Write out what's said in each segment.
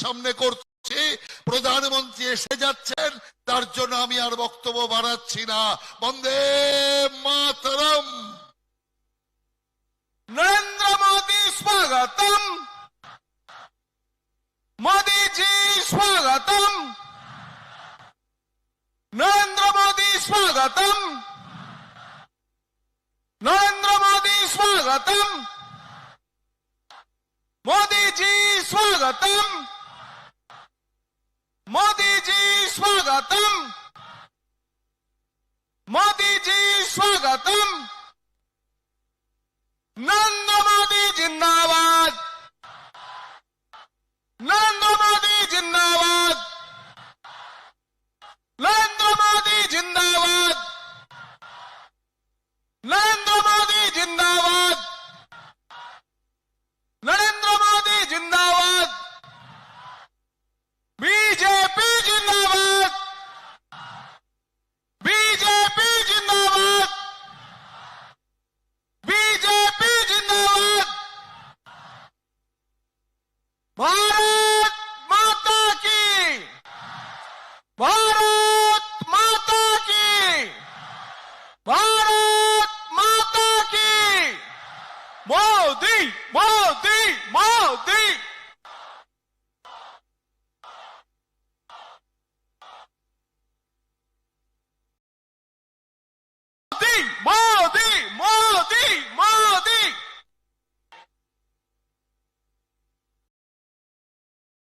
সামনে করছি প্রধানমন্ত্রী এসে যাচ্ছেন তার জন্য আমি আর বক্তব্য বাড়াচ্ছি না বন্দে মাতরম नरेंद्र मोदी स्वागतम मोदी जी स्वागतम नरेंद्र मोदी स्वागतम नरेंद्र मोदी स्वागतम मोदी जी स्वागतम मोदी जी, स्वागतम। मोदी जी, स्वागतम। नरेंद्र मोदी जिंदाबाद। नरेंद्र मोदी जिंदाबाद। नरेंद्र मोदी जिंदाबाद। भारत माता की। भारत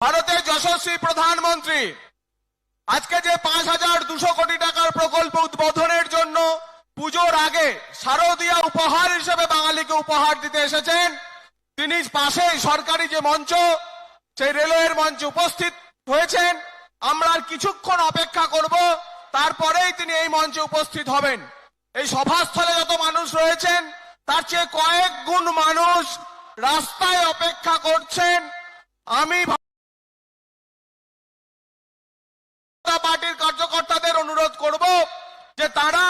ভারতের যশস্বী প্রধানমন্ত্রী, আজকে যে পাঁচ হাজার দুশো কোটি টাকার প্রকল্প উদ্বোধনের জন্য পুজোর আগে শারদীয়া উপহার হিসেবে বাঙালিকে উপহার দিতে এসেছেন, তিনি পাশে সরকারি যে মঞ্চ, সেই রেলওয়ের মঞ্চে উপস্থিত হয়েছেন। আমরা আর কিছুক্ষণ অপেক্ষা করব, তারপরেই তিনি এই মঞ্চে উপস্থিত হবেন। এই সভাস্থলে যত মানুষ রয়েছেন, তার চেয়ে কয়েক গুণ মানুষ রাস্তায় অপেক্ষা করছেন। আমি জনতা পার্টির কার্যকর্তাদের অনুরোধ করব যে তারা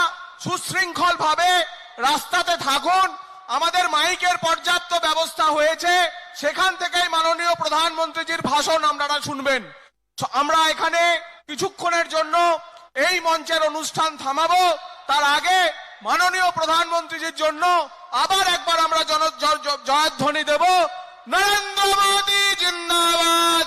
সুশৃঙ্খল ভাবে রাস্তাতে থাকুন। আমাদের মাইকের পর্যাপ্ত ব্যবস্থা হয়েছে। সেখান থেকেই মাননীয় প্রধানমন্ত্রীজির ভাষণ আপনারা শুনবেন। আমরা এখানে কিছুক্ষণের জন্য এই মঞ্চের অনুষ্ঠান থামাবো। তার আগে মাননীয় প্রধানমন্ত্রীজির জন্য আবার একবার আমরা জয়ধ্বনি দেব। নরেন্দ্র মোদী জিন্দাবাদ!